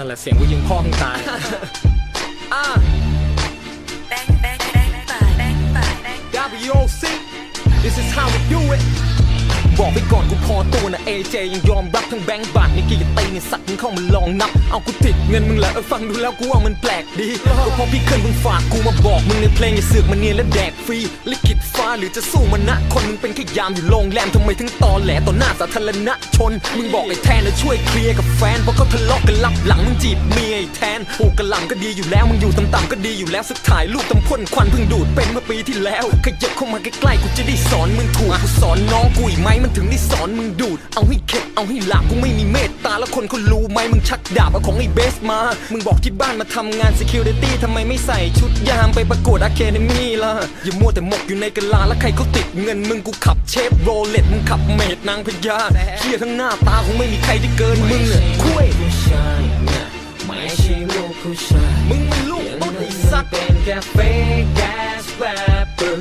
นั่นแหละเสียงกูยิงพ่อมึงตายอะ bang bang bang bang bang bang bang WOC This is how we do it บอกไปก่อนกูพอตัวนะ AJ ยังยอมรับทั้งแบงค์บาทนี่กี่ตีนี่สัตว์มึงเข้ามาลองนับ เอากูติดเงินมึงแหละเออฟังดูแล้วกูว่ามันแปลกดีก็เพราะพี่เคยมึงฝากกูมาบอกมึงในเพลงอย่าเสือกมาเนียนและแดกฟรีลิขิตฟ้าหรือจะสู้มันนะคนมึงเป็นแค่ยามอยู่โรงแรมทำไมถึงตอแหลต่อหน้าสาธารณชน มึงบอกไอ้แทนนะช่วยเคลียร์กับแฟนเพราะเขาทะเลาะกันลับหลังมึงจีบเมียไอ้แทนปูกกระหล่ำก็ดีอยู่แล้วมึงอยู่ต่ำๆก็ดีอยู่แล้วสักถ่ายรูปตำพ่นควันเพิ่งดูดเป็นเมื่อปีที่แล้วขยับเข้ามาใกล้ๆกูจะได้สอนมึงถูกกูสอนน้องกูอีกไหมมันถึงได้สอนมึงดูด เอาให้เข็ดเอาให้หลับกูไม่มีเมตตาแล้วคนเขารู้ไหมมึงชักดาบเอาของไอ้เบสมา มึงบอกที่บ้านมาทำงาน security ทำไมไม่ใส่ชุดยามไปประกวด academy ล่ะ อย่ามัวแต่หมกอยู่ในกะลาแล้วใครเขาติดเงินมึงกูขับเชฟโรเลตมึงขับเมดนางพญาเฮียทั้งหน้าตาคงไม่มีใครที่เกินมึงอะคุยผู้ชายเนี่ยไม่ใช่ลูกผู้ชายมึงมันลูกอย่างต้นไอ้สัตว์เป็นแค่ fake gas rapper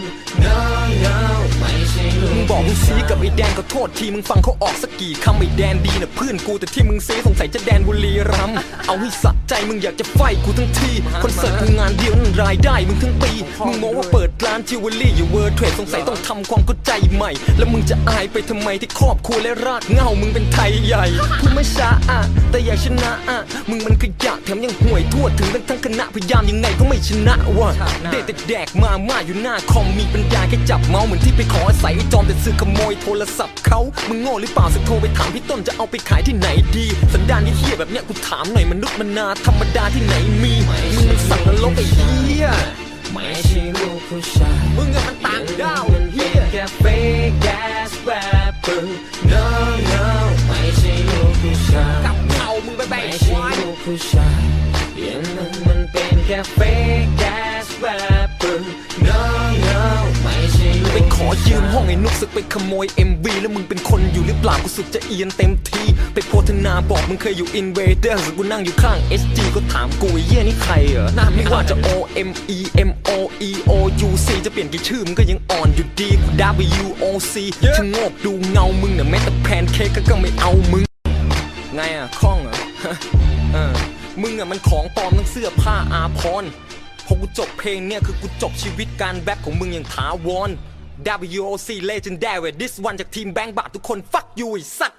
บอกมึงซีกับไอ้แดนก็โทษทีมึงฟังเขาออกสักกี่คำไอ้แดนดีนะเพื่อนกูแต่ที่มึงซีสงสัยจะแดนบุรีรัมเอาให้สะใจมึงอยากจะไฟกูทั้งทีคอนเสิร์ตมึงงานเดียวนั่นรายได้มึงทั้งปีมึงมองว่าเปิดร้านจิวเวลรี่อยู่เวิร์เทรดสงสัยต้องทำความเข้าใจใหม่ แล้วมึงจะอายไปทำไมที่ครอบครัวและรากเหง้ามึงเป็นไทยใหญ่พูดไม่ช้าอะแต่อยากชนะอะมึงมันขยะแถมยังห่วยทั่วถึงกันทั้งคณะพยายามยังไงก็ไม่ชนะว่ะเด็ดแต่แดกมาม่าอยู่หน้าคอมมีปัญญาแค่จับเมาส์เหมือนที่ไปขออาศัยไอ้จอมแต่ซื้อขโมยโทรศัพท์เขามึงโง่หรือเปล่าสักโทรไปถามพี่ต้นจะเอาไปขายที่ไหนดี สันดานที่เฮี้ยแบบเนี้ยกูถามหน่อยมนุษย์มันนาธรรมดาที่ไหนมีมึงมันสัตว์นรกไอ้เหี้ยไม่ใช่ลูกผู้ชายมึงอะมันต่างด้าวมันเฮีเป็นยแค่ fake gas rapper no no ไม่ใช่ลูกผู้ชายกับเข่ามึงไปแบ่งไม่คใช่วายลูกผู้ชายอย่างมึงมันเป็นแค่ fake gas rapper no อยืมห้องไอ้นุกสึกไปขโมย MV แล้วมึงเป็นคนอยู่หรือเปล่ากูสุดจะเอียนเต็มทีไปโพธนาบอกมึงเคยอยู่ Invader กูนั่งอยู่ข้าง SG ก็ถามกูไอ้เหี้ยนี่ใครเหรอไม่ว่าจะ O M E M O E O U C จะเปลี่ยนกี่ชื่อมึงก็ยังอ่อนอยู่ดีกู W O C ชะโงกดูเงามึงเนี่ยแม้แต่แพนเค้กก็ไม่เอามึง ไงอะคล่องเหรอเออมึงอะมันของปลอมทั้งเสื้อผ้าอาพรพอกูจบเพลงเนี่ยคือกูจบชีวิตการแรปของมึงอย่างถาวร WOC Legendary this one จากทีมแบงค์บาททุกคน fuck you ไอ้สัตว์